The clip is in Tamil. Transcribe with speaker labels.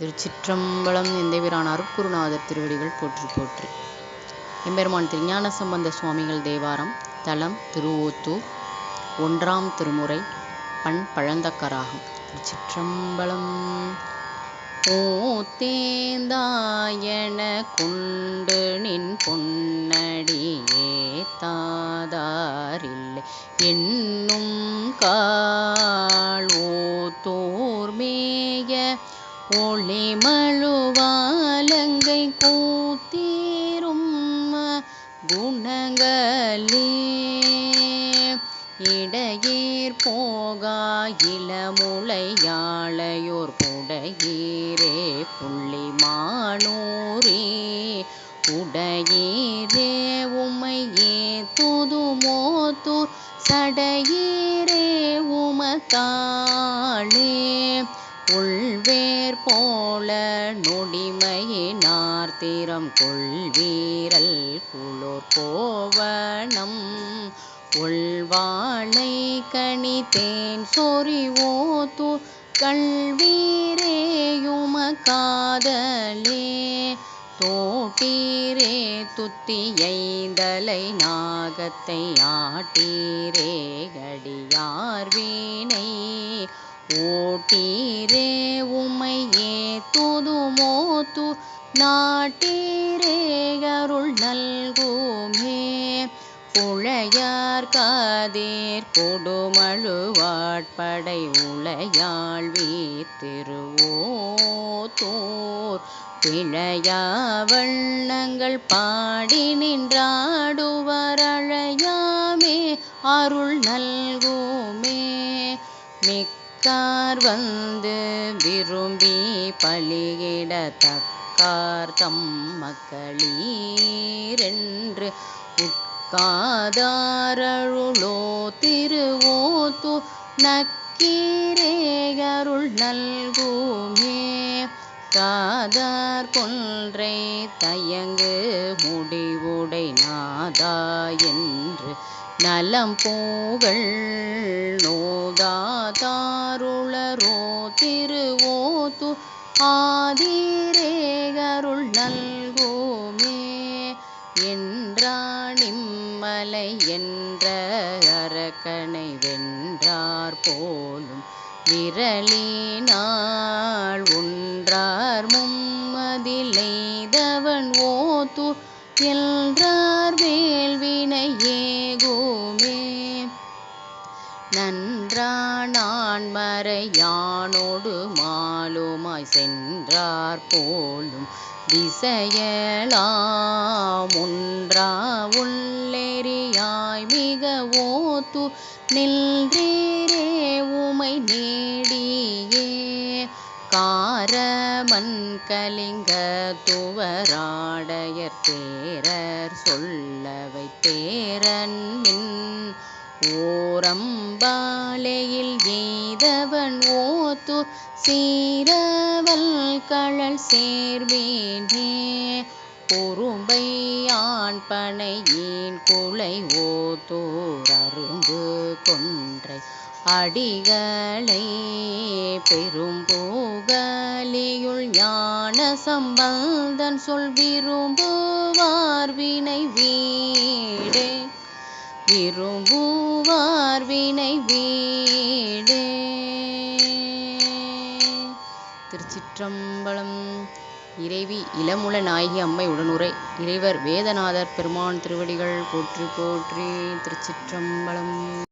Speaker 1: திருச்சிற்றம்பலம் எந்தவிரான் அருட்குருநாதர் திருவடிகள் போற்றி போற்றி. எம்பெருமான் திருஞான சம்பந்த சுவாமிகள் தேவாரம் தலம் திருவோத்தூர் ஒன்றாம் திருமுறை பண் பழந்தக்கராகும் திருச்சிற்றம்பலம். ஓத்தேந்தாயன கொண்டு நின் பொன்னடியே தாதாரில்லை என்னும் கா ஒளிமழுவாலங்கை கூத்தீரும் குணங்களே. இடையீர் போகா இளமுளையாளையோர் புடையீரே புள்ளி மானூரே. உடையீரே உமையே துதுமோத்தூர் சடையீரே உமத்தாளே உள்வேர் போல நொடிமையினார் தீரம் கொள்வீரல் குளோர் கோவணம். உள்வாளை கணித்தேன் சொறிவோ தூ கல்வீரேயும காதலே தோட்டீரே துத்தியைந்தலை நாகத்தை ஆட்டீரே கடியார் வீணை. ஓட்டீரே உமையே துதுமோத்து நாட்டீரே அருள் நல்கோமே. புழையார் காதீர் கொடுமழுவாட்படை உளையாள் வீத்திருவோத்தோர் பிழையா வண்ணங்கள் பாடி நின்றாடுவரழையாமே அருள் நல்கோமே. மிக்க தக்கார் வந்து விரும்பி பலியிடத்தக்கார் தம் மக்களீரென்று உட்காதாரருளோ திருவோத்து நக்கீரேகருள் நல்குமே. காதார் கொன்றை தயங்கு முடிவுடை நாதா என்று நலம் பூகள் நோதாதாருளரோ திருவோத்து ஆதிரேகருள் நல்கோமே நல்குமே என்ற அரக்கனை வென்றார் போலும் விரலினார் நன்றானான் மறையானோடு மாலுமாய் சென்றார் போலும் திசையலாம் ஒன்றா உள்ளெறியாய் மிக ஓத்து நின்றீரே உமை நேடியே. காரமன் கலிங்க துவராடையர் தேரர் சொல்லவை தேரன் மின் ஓரம்பாலையில் எய்தவன் ஓத்து சீரவல் கழல் சேர்வேண்டே பொறும்பையான் பனையின் குலை ஓத்தோர் அரும்பு கொன்றை அடிகளை. பெரும்பூகலியுள் ஞான சம்பந்தன் சொல் விரும்புவார் வினை வீடே. விரும்புவார் வினை வீடே. திருச்சிற்றம்பலம் இறைவி இளமுல நாயகி அம்மை உடனுரை. இறைவர் வேதநாதர் பெருமான் திருவடிகள் போற்றி போற்றி திருச்சிற்றம்பலம்.